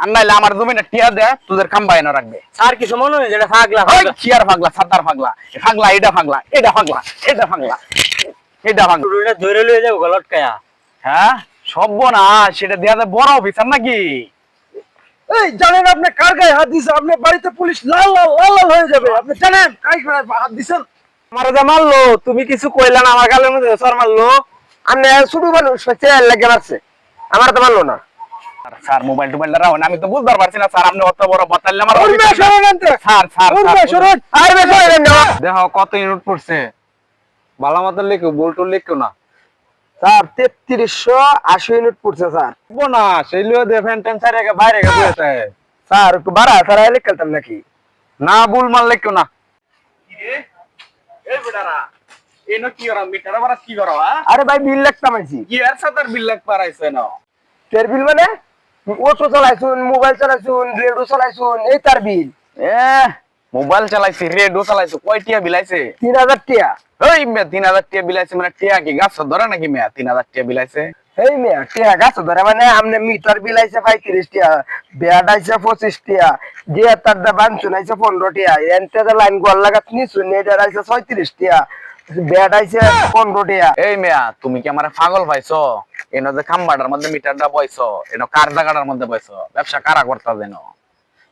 আর নাইলে আমার জমিনে টিয়া দে তোদের রাখবে। স্যার কিছু মনে হয় যেটা ফাগলা ওই চিয়ার ফাগলা সাতার ফাগলা ফাগলা এটা ফাগলা এটা ফাগলা এটা ফাগলা এটা ফাগলা। ধরে লয়ে যাব লটকায়া। হ্যাঁ? সব না সেটা দেয়া যায় বড় অফিসার নাকি? এই জানেন আপনি কার গায়ে হাত দিয়েছেন আপনার বাড়িতে পুলিশ লাল লাল লাল লাল হয়ে যাবে। আপনি জানেন কার গায়ে হাত দিয়েছেন আমার যা মারলো তুমি কিছু কইলা না আমার গালের মধ্যে সর মারলো। আপনি শুধু মানুষ হচ্ছে লেগে মারছে। আমার তো মানলো না। স্যার মোবাইল টোবাইল রাখুন আমি তো বুঝতে পারছি না স্যার আপনি অত বড় বাতালে আমার স্যার স্যার দেখো কত ইউনিট পড়ছে। ভালো মতো লিখো বলটু লিখো না। স্যার তেত্রিশশো আশি ইউনিট পড়ছে স্যার। না সেই লিও টেন একে বাইরে স্যার একটু বাড়া স্যার খেলতাম নাকি? না ভুল মাল লিখো না। এই কি করা কি করা আরে ভাই বিল লাগতাম আইছি। কি আর সাতার বিল লাগ পারাইছে না? তের বিল মানে? অটো চালাইছুন মোবাইল চালাইছুন রেডিও চালাইছুন এই তার বিল। এ মোবাইল চালাইছে রেডিও চালাইছে কয় টিয়া বিলাইছে তিন হাজার টিয়া। ওই মে তিন হাজার টিয়া বিলাইছে মানে টিয়া কি গাছ ধরে নাকি মেয়া? তিন হাজার টিয়া বিলাইছে এই মেয়া টিয়া গাছ ধরে মানে আমনে মিটার বিল আইছে পঁয়ত্রিশ টিয়া বেড আইছে পঁচিশ টিয়া যে তার দা বানছুন আইছে পনেরো টিয়া এনতে লাইন গল লাগাত নিছুন আইছে ছয়ত্রিশ টিয়া। এই মেয়া তুমি কি আমার পাগল পাইছো? এনো যে খাম্বাটার মধ্যে মিটারটা বইছো এনো কার জায়গাটার মধ্যে বইছো? ব্যবসা কারা করতা যেন?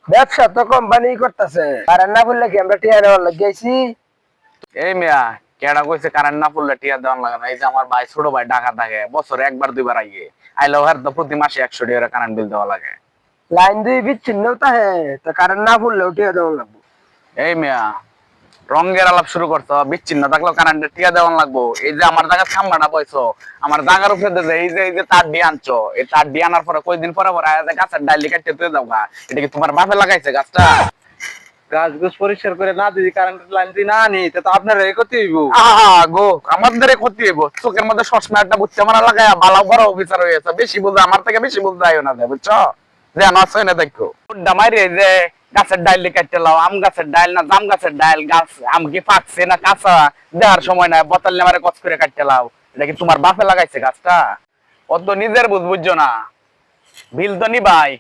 ব্যবসা তো কোম্পানি করতেছে। আর না বললে কি আমরা টিয়া নেওয়ার লাগিয়েছি এই মেয়া কেডা কইছে কারেন্ট না পড়লে টিয়া লাগে না? এই যে আমার ভাই ছোট ভাই ঢাকা থাকে বছরে একবার দুইবার আইয়ে। আইলো হার তো প্রতি মাসে একশো টাকা কারেন্ট বিল দেওয়া লাগে। লাইন দুই বিচ্ছিন্ন তা হ্যাঁ তো কারণ না ফুললেও টিয়া দেওয়া লাগবো। এই মেয়া রঙের আলাপ শুরু করছ বিচ্ছিন্ন থাকলেও কারেন্টের টিয়া দেওয়ান লাগবো। এই যে আমার জায়গা খাম্বাটা বইছো আমার জায়গার উপরে দে এই যে এই যে তার দিয়ে আনছো এই তার দিয়ে আনার পরে কয়দিন পরে পরে গাছের ডাইলি কাটতে তুই দাও এটা কি তোমার বাপে লাগাইছে গাছটা? গাছ গুছ পরিষ্কার করে না দিদি কারেন্টের লাইন দি না নি তো আপনার এই করতে হইব। গো আমাদের ক্ষতি হইব। চোখের মধ্যে সসমা একটা বুঝছে আমার লাগায় বালা বড় অফিসার হয়েছে বেশি বুঝে আমার থেকে বেশি বুঝতে আইও না বুঝছ? যে আমার সৈন্য দেখো। যে গাছের ডাইল কাটতে লাও আম গাছের ডাইল না জাম গাছের ডাইল গাছ, আম কি পাকছে না কাঁচা? দেওয়ার সময় নাই, বোতল কচ করে কাটতে লাও। এটা কি তোমার বাপে লাগাইছে গাছটা? ও তো নিজের বুঝ, বুঝছ না? বিল তো নি ভাই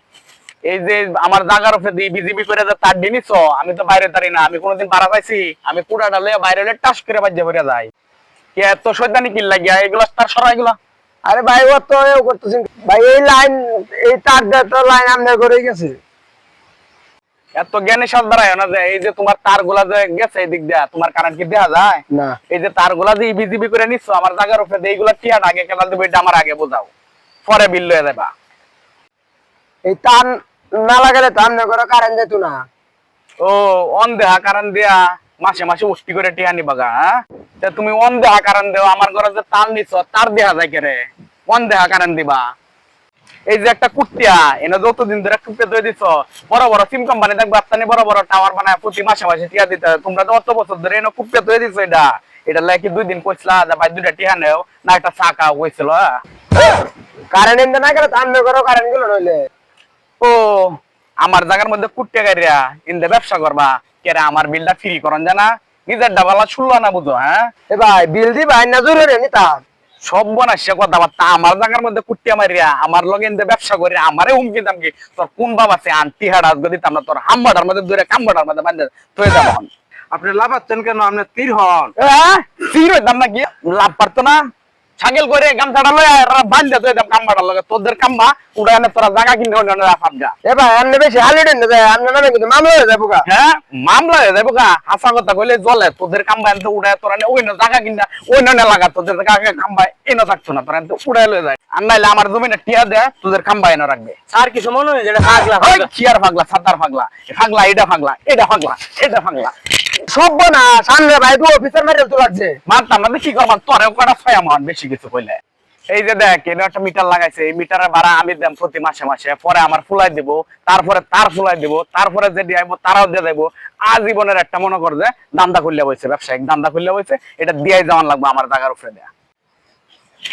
এই যে আমার জাগার উপরে দিয়ে বিজিবি করে যে তার ডিনিছ আমি তো বাইরে তারি না, আমি কোনোদিন পারা পাইছি, আমি কুড়াটা লইয়া বাইরে টাস করে বাজ্যে ভরে যাই। এত শয়তানি কিল লাগিয়া এগুলো তার সরা এগুলা? আরে ভাই ও তো এও করতেছেন ভাই এই লাইন এই তার তো লাইন আমনে করে গেছে। এত জ্ঞানী সাজ বাড়ায় না যে এই যে তোমার তারগুলা যে গেছে এই দিক দিয়া তোমার কারেন্ট কি দেওয়া যায়? না। এই যে তারগুলা দিয়ে বিজিবি করে নিচ্ছ আমার জাগার উপরে এইগুলা টিয়ার আগে কেলাল দেবে এটা আমার আগে বোঝাও। পরে বিল লয়ে দেবা এই তার না লাগালে তো আমনে করে কারেন্ট যেত না। ও অন দেহা কারণ দিয়া। মাসে মাসে উষ্টি করে টিয়া নিবা গা হ্যাঁ? তা তুমি অন দেহা কারণ দেও আমার ঘরে যে তার নিছ তার দেহা যায় কেরে? অন দেহা কারণ দিবা। এই যে একটা কুটিয়া এনে যতদিন ধরে কুটে ধরে দিছ বড় বড় সিম কোম্পানি দেখবে আপনার বড় বড় টাওয়ার বানায় প্রতি মাসে মাসে টিয়া দিতে তোমরা তো অত বছর ধরে এনে কুপে ধরে দিছো এটা। এটা লাগে দুই দিন কইছিলা যে ভাই দুইটা টিয়া নেও না একটা চা খাওয়া কইছিল হ্যাঁ? কারেন্ট এনে না গেলে তো আমনে করে কারেন্ট গেল নইলে ও আমার জায়গার মধ্যে কুটে গাড়িয়া ইন্দে ব্যবসা করবা। কেরে আমার বিলটা ফ্রি করন জানা? নিজের ডাবালা শুনলো না বুঝো হ্যাঁ? এ ভাই বিল দি ভাই না জরুরি নিতাম সব বনাসে কথাবার্তা আমার জায়গার মধ্যে কুট্টিয়া মারিয়া আমার লগে ব্যবসা করি আমারে হুমকি দাম কি তোর কোন বাবা আছে? আন্টি হাড়া যদি আমরা তোর হাম্বাটার মধ্যে ধরে কাম্বাটার মধ্যে বান্ধে তুই যাব। আপনি লাভাচ্ছেন কেন? আপনি তীর হন। সির হইতাম নাকি? লাভ পারতো না? ছাগল করে গামছাটা লয়ে বান্ধে তুই দাম লগে। তোদের কাম্বা তোরা জায়গা এ ভাই আমনে বেশি হালিডেন না যায় আমনে নামে কিন্তু মামলা হয়ে যাব গা হ্যাঁ মামলা হয়ে যাব গা হাসা কথা কইলে জলে তোদের কাম্বা এনতে উড়ায় তোরা নে ওই জায়গা কিনা ওই না লাগা তোদের জায়গা কাম্বা এনে থাকতো না তোরা এনতে উড়াই লয়ে যায়। আর নাইলে আমার জমিনে টিয়া দে তোদের কাম্বা এনে রাখবে। স্যার কিছু মনে হয় যেটা ফাগলা চিয়ার ফাগলা সাতার ফাগলা। ফাগলা এটা ফাগলা এটা ফাগলা এটা ফাগলা। না, সামনে ভাই তো অফিসার মারে তো লাগছে। মারতাম না মান বেশি কিছু কইলে। এই যে দেখ একটা মিটার লাগাইছে, এই মিটারের ভাড়া আমি প্রতি মাসে মাসে, পরে আমার ফুলাই দিব, তারপরে তার ফুলাই দিব, তারপরে যে তারাও দিয়ে দেবো। আজীবনের একটা মনে কর যে, দান্দা খুললে বইছে, ব্যবসায়িক দান্দা খুললে বইছে, এটা দিয়াই যাওয়ান লাগবে আমার জায়গার উপরে দেয়া।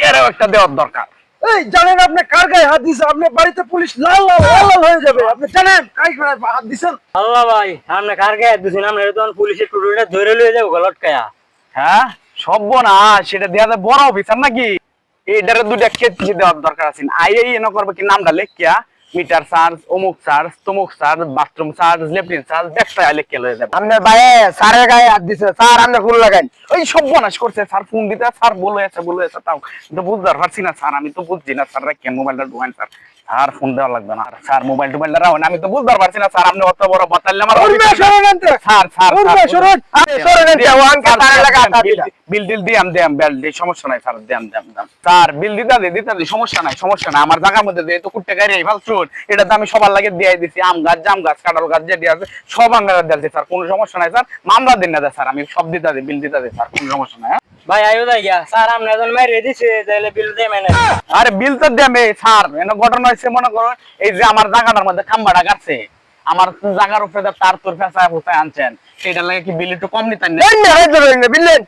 এরও একটা দেওয়ার দরকার। এই জানেন আপনি কার গায়ে হাত দিয়েছেন? আপনার বাড়িতে পুলিশ লাল লাল লাল লাল হয়ে যাবে। আপনি জানেন কাই হাত দিয়েছেন? আল্লাহ ভাই আপনি কার গায়ে দিছেন আপনি তখন পুলিশের টুটুটা ধরে লয়ে যাব লটকায়া হ্যাঁ? সব না সেটা দেওয়া যায় বড় অফিসার নাকি? এটারে দুটা কেজি দেওয়ার দরকার আছে। আই এই এনে করবে কি নামটা লেখিয়া? মিটার চার্জ অমুক চার্জ তমুক চার্জ বাথরুম চার্জ লেপটিন চার্জ দেখতে আলে কেলে যাবে। আপনার ভাইয়ে স্যারের গায়ে হাত দিছে। স্যার আমরা ফুল লাগাই ওই সব বনাস করছে। স্যার ফোন দিতে স্যার বলে আছে বলে আছে তাও। কিন্তু বুঝতে পারছি না স্যার আমি তো বুঝছি না স্যার কেন মোবাইলটা ঢুকান স্যার। স্যার ফোন দেওয়া লাগবে না। স্যার মোবাইল টোবাইলটা রাখুন আমি তো বুঝতে পারছি না স্যার আপনি অত বড় বাতালে আমার স্যার স্যার লাগা বিল দিয়াম দিয়াম বেল দি সমস্যা নাই স্যার দিয়াম দিয়াম স্যার বিল দিতা দি দিতা দি সমস্যা নাই সমস্যা নাই। আমার জায়গার মধ্যে দিয়ে তো কুট্টে গাড়ি ভালো এটা তো আমি সবার লাগে দিয়ে দিছি আম গাছ জাম গাছ কাঁঠাল গাছ যেটি আছে সব আঙ্গারা দিয়েছি স্যার কোনো সমস্যা নাই স্যার। মামলা দিন না স্যার আমি সব দিতা দিই বিল দিতা দিই স্যার কোনো সমস্যা নাই হ্যাঁ? ভাই আয়ো গিয়া। স্যার মাইরে দিছে তাহলে বিল দিয়ে মানে। আরে বিল তো দেবে স্যার। এনে ঘটনা হয়েছে মনে করো এই যে আমার জায়গাটার মধ্যে খাম্বাটা কাটছে আমার জায়গার উপরে তার তোর ফুসায় আনছেন সেটার লাগে কি বিল একটু কম নিতেন না দেন না, এই ধরুন না, বুঝলেন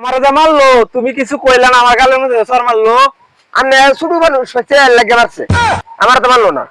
আমার যে মারলো তুমি কিছু কইলা না আমার গালের মধ্যে সর মারলো। আপনি শুধু মানুষ হচ্ছে লাগে মারছে। আমার তো মানলো না।